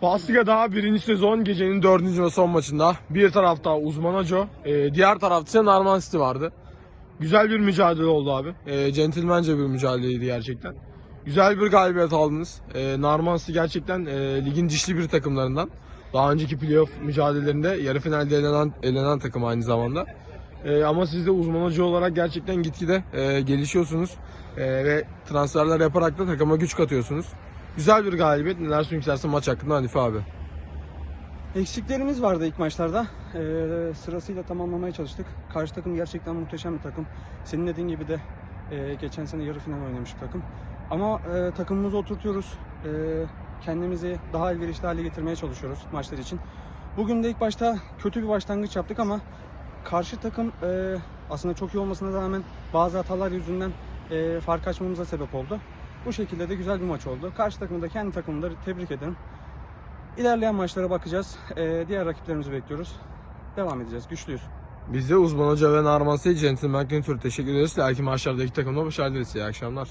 Pastiga'da birinci sezon gecenin dördüncü ve son maçında bir tarafta Uzman Hoca, e, diğer tarafta ise Narman City vardı. Güzel bir mücadele oldu abi. E, centilmence bir mücadeleydi gerçekten. Güzel bir galibiyet aldınız. E, Narman City gerçekten e, ligin dişli bir takımlarından. Daha önceki playoff mücadelelerinde yarı finalde elenen, elenen takım aynı zamanda. E, ama siz de uzman hoca olarak gerçekten gitgide e, gelişiyorsunuz. E, ve transferler yaparak da takıma güç katıyorsunuz. Güzel bir galibiyet. Neler söylemek istersin maç hakkında Hanife abi? Eksiklerimiz vardı ilk maçlarda. Ee, sırasıyla tamamlamaya çalıştık. Karşı takım gerçekten muhteşem bir takım. Senin dediğin gibi de e, geçen sene yarı final oynamış bir takım. Ama e, takımımızı oturtuyoruz. E, kendimizi daha elverişli hale getirmeye çalışıyoruz maçlar için. Bugün de ilk başta kötü bir başlangıç yaptık ama karşı takım e, aslında çok iyi olmasına rağmen bazı hatalar yüzünden e, fark açmamıza sebep oldu. Bu şekilde de güzel bir maç oldu. Karşı takımı da kendi takımını da tebrik ederim. İlerleyen maçlara bakacağız. Ee, diğer rakiplerimizi bekliyoruz. Devam edeceğiz. Güçlüyüz. Biz de uzman hoca ve Narman City Gentleman Kültür teşekkür ederiz. İleriki maçlardaki takımda başarılar dileriz. İyi akşamlar.